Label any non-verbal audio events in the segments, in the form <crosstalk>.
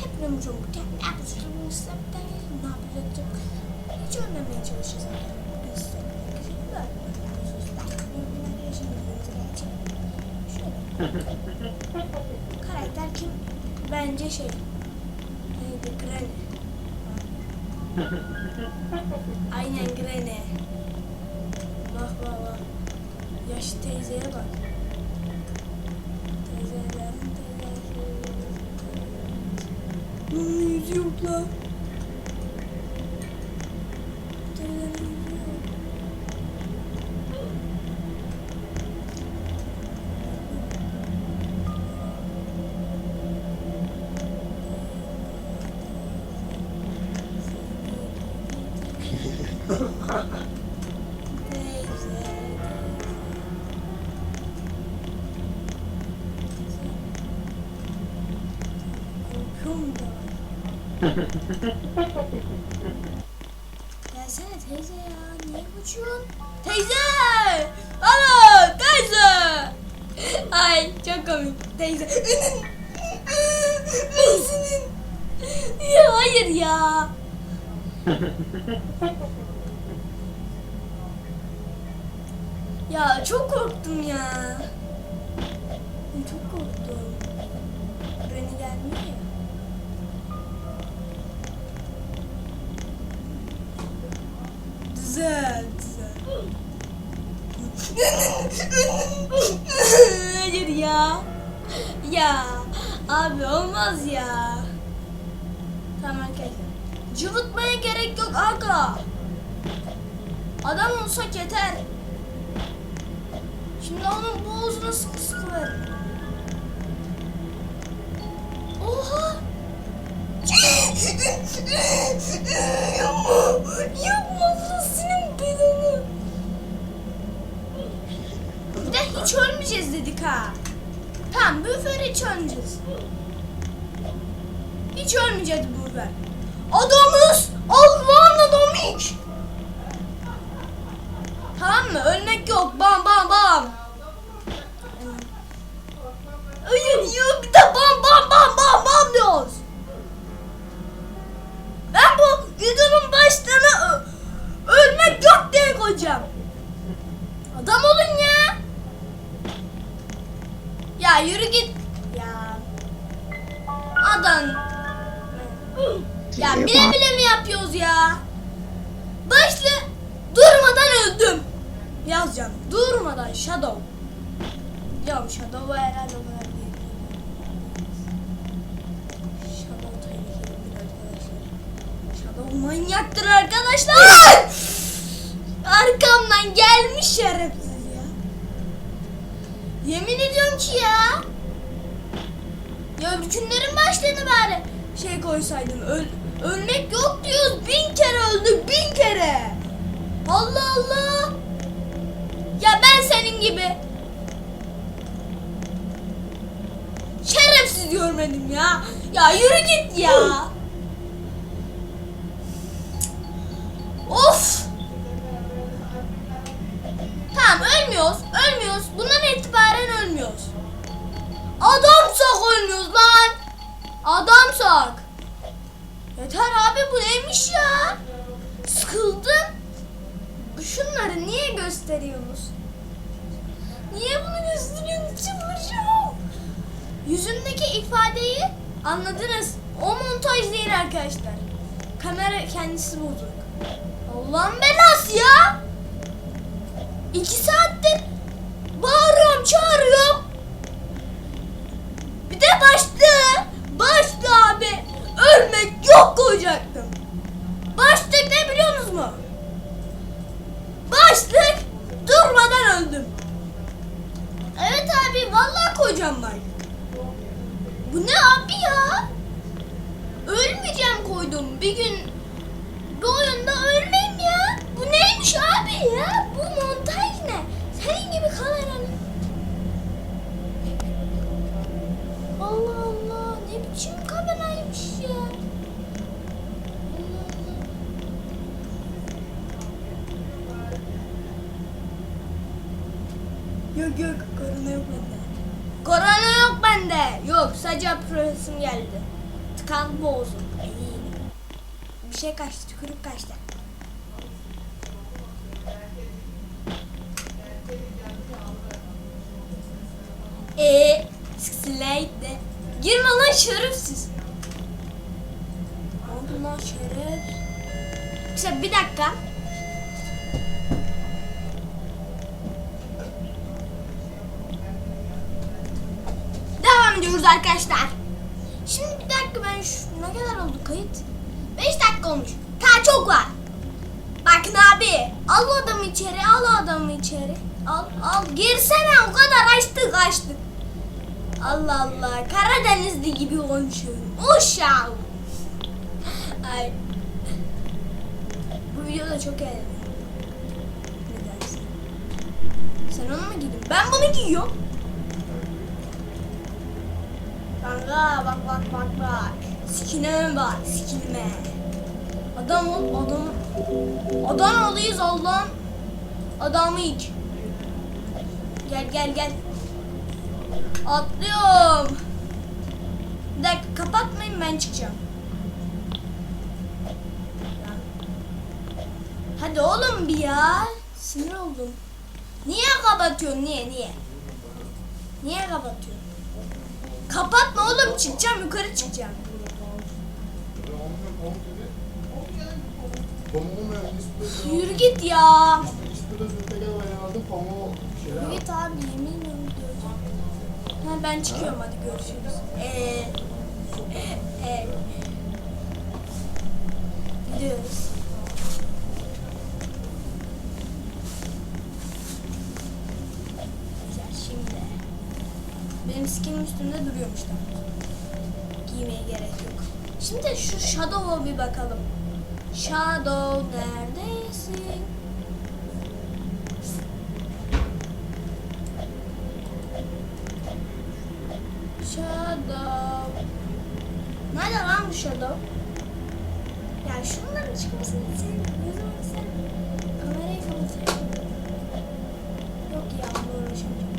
Hep Ramazan bu ne yapacağız? Ne yapacağız? Hiç önlemeye çalışacağız. Bugün size güzel Karakter kim? Bence şey. Neydi? Granny. Aynen Granny. Bak bak bak. Yaşlı teyzeye bak. Bunun yüzü yok lan. Teyzenin yüzü yok. Teyze, Korkuyorum da. Gelsene teyze ya. Niye kaçıyorsun? Teyze! Alo teyze! Ay çok komik teyze. <laughs> Meysin'in. Ya hayır ya. Ya çok korktum ya. Çok korktum. Beni gelmiyor. Güzel, güzel. <laughs> Hayır ya. Ya abi olmaz ya. Tamam arkadaşlar. Cıvıtmaya gerek yok aga. Adam olsa yeter. Şimdi onun boğazına sıkı sıkı ver. Oha! Yapma! Yapma senin belanı. Bir de hiç ölmeyeceğiz dedik ha. Tamam bu hiç ölmeyeceğiz. Hiç ölmeyeceğiz bu. Adamız! Allah'ın adamı hiç! Tamam mı? Ölmek yok. Bam bam bam. Hayır yok bir de bam bam bam bam bam Yazacağım. Durmadan Shadow. Ya Shadow'u herhalde değil. Shadow tehlikelidir arkadaşlar. Shadow manyaktır arkadaşlar. Arkamdan gelmiş şerefsiz ya. Yemin ediyorum ki ya. Ya günlerin başlığını bari şey koysaydım. Öl, ölmek yok diyoruz. Bin kere öldük. Bin kere. Allah Allah. Ya ben senin gibi şerefsiz görmedim ya. Ya yürü git ya. Gösteriyorsunuz? Niye bunu gösteriyorsunuz? Çıldıracağım. Yüzündeki ifadeyi anladınız. O montaj değil arkadaşlar. Kamera kendisi bozuk. Allah'ın belası ya. İki saattir bağırıyorum, çağırıyorum. Bir de başlı. Başlı abi. Ölmek yok koyacaktım. Başlık ne biliyorsunuz mu? Koyacağım bak. Bu ne abi ya? Ölmeyeceğim koydum. Bir gün bu oyunda ölmeyeyim ya. Bu neymiş abi ya? Bu montaj ne? Senin gibi kameranın. Allah Allah ne biçim kameraymış ya. Allah Allah. Yok yok korona. Korona yok sadece prosim geldi. Tıkan boğazım. Bir şey kaçtı, tükürük kaçtı. Eee, Slade. Girme lan şerefsiz. Ne oldu lan şeref? Bir dakika. Devam ediyoruz arkadaşlar. Şimdi bir dakika ben şu ne kadar oldu kayıt? 5 dakika olmuş. Ta çok var. Bakın abi al adamı içeri al adamı içeri. Al al girsene o kadar açtık açtık. Allah Allah Karadenizli gibi konuşuyorum. Uşağım. Ay. Bu videoda çok eğlenceli. Sen onu mu giydin? Ben bunu giyiyorum. Kanka bak bak bak bak. Sikine bak sikine. Adam ol adam. Oluyuz Allah'ın adamı hiç. Gel gel gel. Atlıyorum. Bir dakika kapatmayın ben çıkacağım. Hadi oğlum bir ya. Sinir oldum. Niye kapatıyorsun? Niye niye? Niye kapatıyorsun? Kapatma oğlum çıkacağım yukarı çıkacağım. Yürü git ya. Yürü git abi yemin ediyorum. Ha, ben çıkıyorum hadi görüşürüz. Ee, e, gidiyoruz. Benim skinim üstünde duruyormuş da. Giymeye gerek yok. Şimdi şu Shadow'a bir bakalım. Shadow neredesin? Shadow. Nerede lan bu Shadow? Ya şunların çıkmasını. Ne zaman sen kamerayı kapatayım. Yok ya bunu uğraşamayacağım.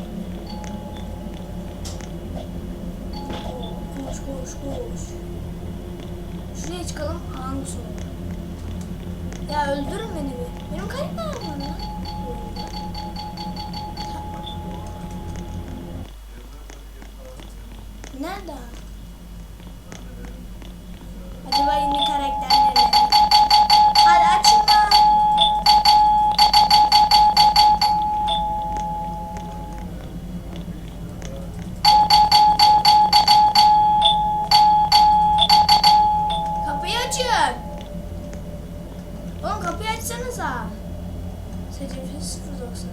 Koş. Şuraya çıkalım hangisi olur? Ya öldürün beni bir. Benim kalp var mı 90.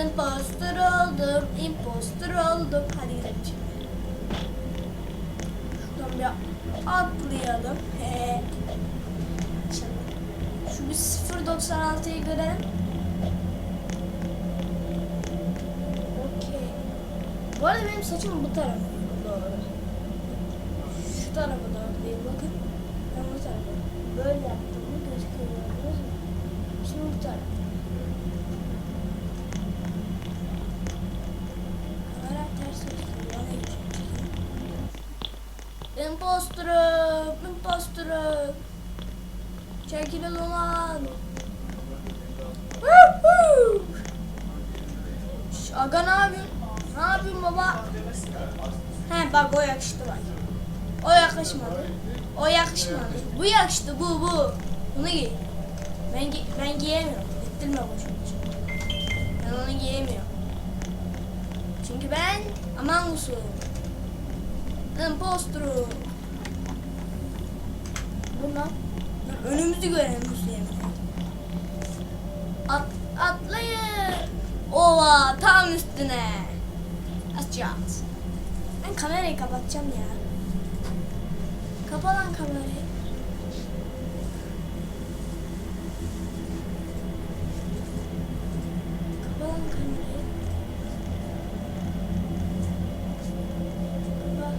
Imposter oldum, imposter oldum. Hadi gidelim şimdi. Şuradan bir atlayalım. He. Şu bir 0.96'yı görelim. Okey. Bu arada benim saçım bu tarafa doğru. Şu tarafa doğru değil bakın. Ben bu tarafa. Böyle yaptım gözüküyor. gördünüz? Şimdi bu tarafa. Kamera ters gösteriyor. Yana geçiyor. İmposter'ım. Çekilin ulan. Aga ne yapıyorsun? Ne yapıyorsun baba? He bak o yakıştı bak. O yakışmadı. O yakışmadı. Bu yakıştı bu bu. Bunu giy. Ben, gi ben giyemiyorum. Ettirme boşuna. Ben onu giyemiyorum. Çünkü ben Among Us'um. Imposter'um. Bundan önümüzü görelim Hüseyin. At, atlayın. Ova tam üstüne. Açacağız. Ben kamerayı kapatacağım ya. Kapa lan kamerayı. Kapa lan kamerayı.